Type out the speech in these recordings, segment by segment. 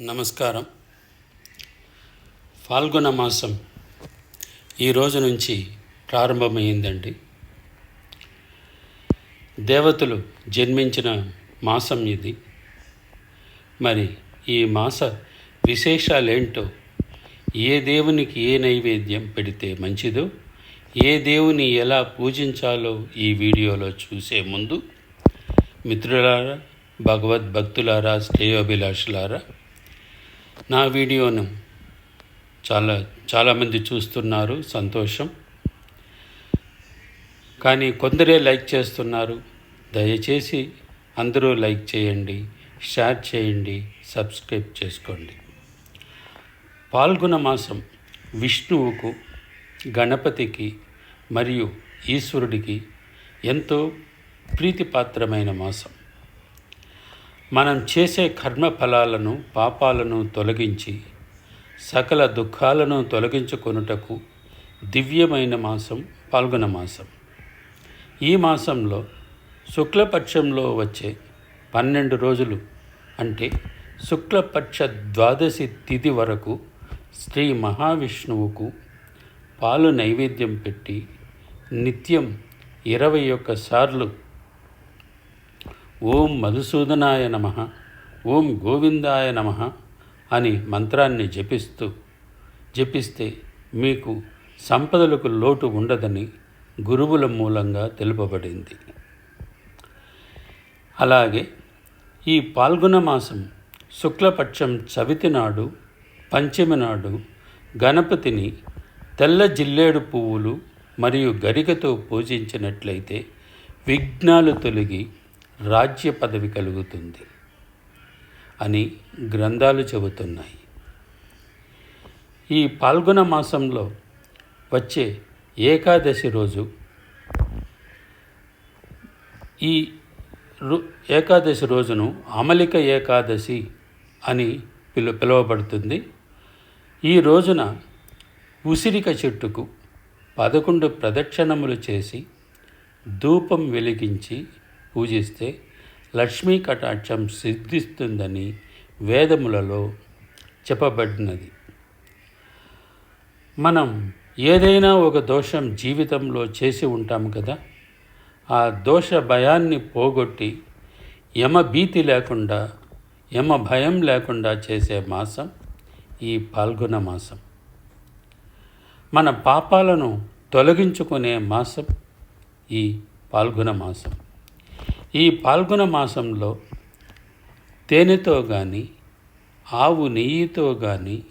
నమస్కారం. ఫాల్గుణ మాసం ఈ రోజు నుంచి ప్రారంభమైందండి. దేవతలు జన్మించిన మాసం ఇది. మరి ఈ మాస విశేషాలేంటో ఏ దేవునికి ఏ నైవేద్యం పెడితే మంచిదో ఏ దేవుని ఎలా పూజించాలో ఈ వీడియోలో చూసే ముందు మిత్రులారా భగవద్భక్తులారా శ్రేయోభిలాషులారా నా వీడియోను చాలా చాలామంది చూస్తున్నారు సంతోషం. కానీ కొందరే లైక్ చేస్తున్నారు. దయచేసి అందరూ లైక్ చేయండి షేర్ చేయండి సబ్స్క్రైబ్ చేసుకోండి. పాల్గొన మాసం విష్ణువుకు గణపతికి మరియు ఈశ్వరుడికి ఎంతో ప్రీతిపాత్రమైన మాసం. మనం చేసే కర్మ ఫలాలను పాపాలను తొలగించి సకల దుఃఖాలను తొలగించుకొనుటకు దివ్యమైన మాసం పాల్గొన మాసం. ఈ మాసంలో శుక్లపక్షంలో వచ్చే పన్నెండు రోజులు అంటే శుక్లపక్ష ద్వాదశి తిథి వరకు శ్రీ మహావిష్ణువుకు పాలు నైవేద్యం పెట్టి నిత్యం ఇరవై ఒక్క సార్లు ఓం మధుసూదనాయ నమ ఓం గోవిందాయ నమ అని మంత్రాన్ని జపిస్తూ జపిస్తే మీకు సంపదలకు లోటు ఉండదని గురువుల మూలంగా తెలుపబడింది. అలాగే ఈ పాల్గొన మాసం శుక్లపక్షం చవితి నాడు పంచమి నాడు గణపతిని తెల్ల జిల్లేడు పువ్వులు మరియు గరికతో పూజించినట్లయితే విఘ్నాలు తొలగి రాజ్య పదవి కలుగుతుంది అని గ్రంథాలు చెబుతున్నాయి. ఈ పాల్గొన మాసంలో వచ్చే ఏకాదశి రోజు ఈ రు- ఏకాదశి రోజును అమలిక ఏకాదశి అని పిలు పిలువబడుతుంది. ఈ రోజున ఉసిరిక చెట్టుకు పదకొండు ప్రదక్షిణములు చేసి ధూపం వెలిగించి పూజిస్తే లక్ష్మీ కటాక్షం సిద్ధిస్తుందని వేదములలో చెప్పబడినది. మనం ఏదైనా ఒక దోషం జీవితంలో చేసి ఉంటాం కదా ఆ దోష భయాన్ని పోగొట్టి యమ భీతి లేకుండా యమ భయం లేకుండా చేసే మాసం ఈ పాల్గొన మాసం. మన పాపాలను తొలగించుకునే మాసం ఈ పాల్గొన మాసం. ఈ పాల్గొన మాసంలో తేనెతో కానీ ఆవు నెయ్యితో కానీ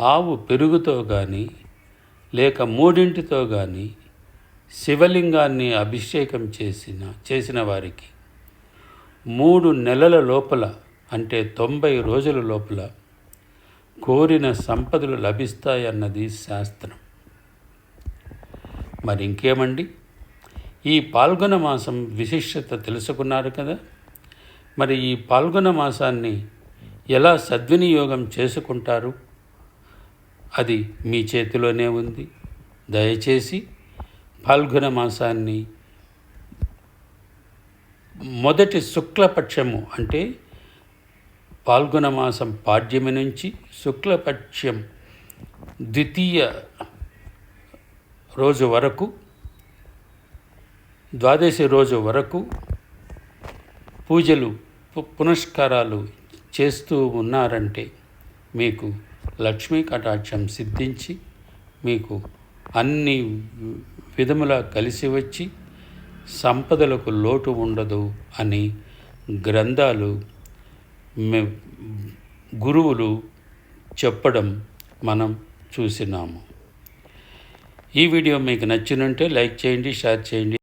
ఆవు పెరుగుతో కానీ లేక మూడింటితో కానీ శివలింగాన్ని అభిషేకం చేసిన చేసిన వారికి మూడు నెలల లోపల అంటే తొంభై రోజుల లోపల కోరిన సంపదలు లభిస్తాయన్నది శాస్త్రం. మరి ఇంకేమండి ఈ పాల్గొన మాసం విశిష్టత తెలుసుకున్నారు కదా? మరి ఈ పాల్గొన మాసాన్ని ఎలా సద్వినియోగం చేసుకుంటారు? అది మీ చేతిలోనే ఉంది. దయచేసి పాల్గొన మాసాన్ని మొదటి శుక్లపక్షము అంటే పాల్గొన మాసం పాడ్యమి నుంచి శుక్లపక్షం ద్వితీయ రోజు వరకు ద్వాదశి రోజు వరకు పూజలు పు- పునస్కారాలు చేస్తూ ఉన్నారంటే మీకు లక్ష్మీ కటాక్షం సిద్ధించి మీకు అన్ని విధములా కలిసి వచ్చి సంపదలకు లోటు ఉండదు అని గ్రంథాలు గురువులు చెప్పడం మనం చూసినాము. ఈ వీడియో మీకు నచ్చినంటే లైక్ చేయండి షేర్ చేయండి.